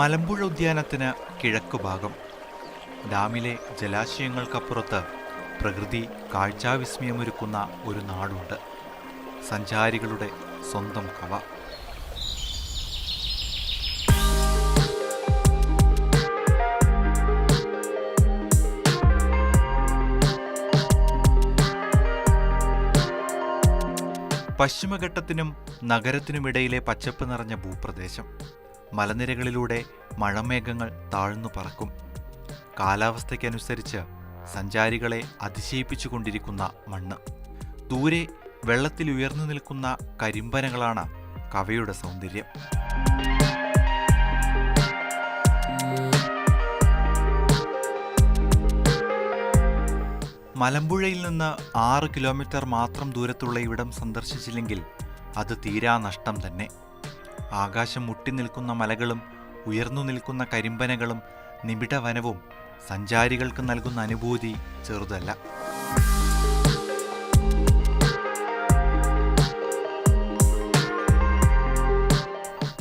മലമ്പുഴ ഉദ്യാനത്തിന് കിഴക്ക് ഭാഗം. ഡാമിലെ ജലാശയങ്ങൾക്കപ്പുറത്ത് പ്രകൃതി കാഴ്ചാവിസ്മയമൊരുക്കുന്ന ഒരു നാടുണ്ട്. സഞ്ചാരികളുടെ സ്വന്തം കവ. പശ്ചിമഘട്ടത്തിനും നഗരത്തിനുമിടയിലെ പച്ചപ്പ് നിറഞ്ഞ ഭൂപ്രദേശം. മലനിരകളിലൂടെ മഴമേഘങ്ങൾ താഴ്ന്നു പറക്കും. കാലാവസ്ഥയ്ക്കനുസരിച്ച് സഞ്ചാരികളെ അതിശയിപ്പിച്ചുകൊണ്ടിരിക്കുന്ന മണ്ണ്. ദൂരെ വെള്ളത്തിൽ ഉയർന്നു നിൽക്കുന്ന കരിമ്പനകളാണ് കവയുടെ സൗന്ദര്യം. മലമ്പുഴയിൽ നിന്ന് ആറ് കിലോമീറ്റർ മാത്രം ദൂരത്തുള്ള ഇവിടം സന്ദർശിച്ചില്ലെങ്കിൽ അത് തീരാ നഷ്ടം തന്നെ. ആകാശം മുട്ടി നിൽക്കുന്ന മലകളും ഉയർന്നു നിൽക്കുന്ന കരിമ്പനകളും നിബിഡ വനവും സഞ്ചാരികൾക്ക് നൽകുന്ന അനുഭൂതി ചെറുതല്ല.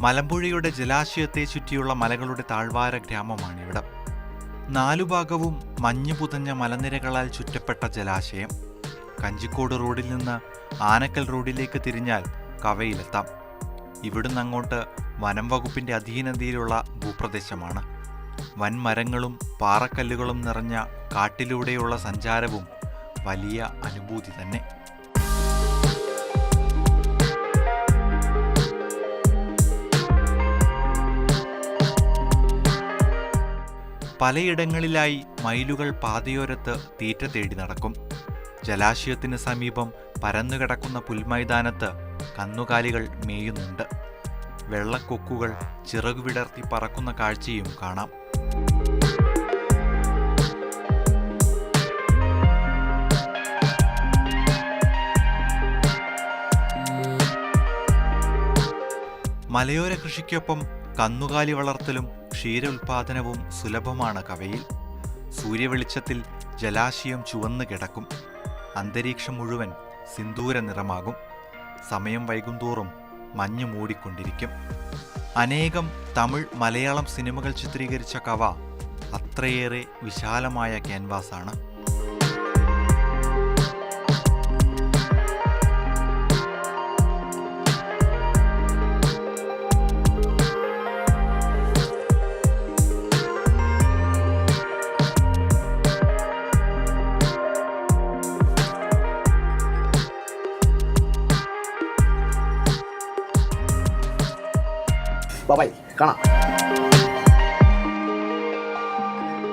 മലമ്പുഴയുടെ ജലാശയത്തെ ചുറ്റിയുള്ള മലകളുടെ താഴ്വാര ഗ്രാമമാണിവിടം. നാലു ഭാഗവും മഞ്ഞു പുതഞ്ഞ മലനിരകളാൽ ചുറ്റപ്പെട്ട ജലാശയം. കഞ്ചിക്കോട് റോഡിൽ നിന്ന് ആനക്കൽ റോഡിലേക്ക് തിരിഞ്ഞാൽ കവയിലെത്താം. ഇവിടുന്ന് അങ്ങോട്ട് വനം വകുപ്പിന്റെ അധീനതയിലുള്ള ഭൂപ്രദേശമാണ്. വൻമരങ്ങളും പാറക്കല്ലുകളും നിറഞ്ഞ കാട്ടിലൂടെയുള്ള സഞ്ചാരവും വലിയ അനുഭൂതി തന്നെ. പലയിടങ്ങളിലായി മയിലുകൾ പാതയോരത്ത് തീറ്റ തേടി നടക്കും. ജലാശയത്തിന് സമീപം പരന്നുകിടക്കുന്ന പുൽമൈതാനത്ത് കന്നുകാലികൾ മേയുന്നുണ്ട്. വെള്ളക്കൊക്കുകൾ ചിറകുവിടർത്തി പറക്കുന്ന കാഴ്ചയും കാണാം. മലയോര കൃഷിക്കൊപ്പം കന്നുകാലി വളർത്തലും ക്ഷീര ഉൽപാദനവും സുലഭമാണ് കവയിൽ. സൂര്യവെളിച്ചത്തിൽ ജലാശയം ചുവന്നു കിടക്കും അന്തരീക്ഷം മുഴുവൻ സിന്ദൂര നിറമാകും സമയം വൈകുന്തോറും മഞ്ഞു മൂടിക്കൊണ്ടിരിക്കും. അനേകം തമിഴ് മലയാളം സിനിമകൾ ചിത്രീകരിച്ച കവ അത്രയേറെ വിശാലമായ ക്യാൻവാസാണ്. ബൈ കാണാം.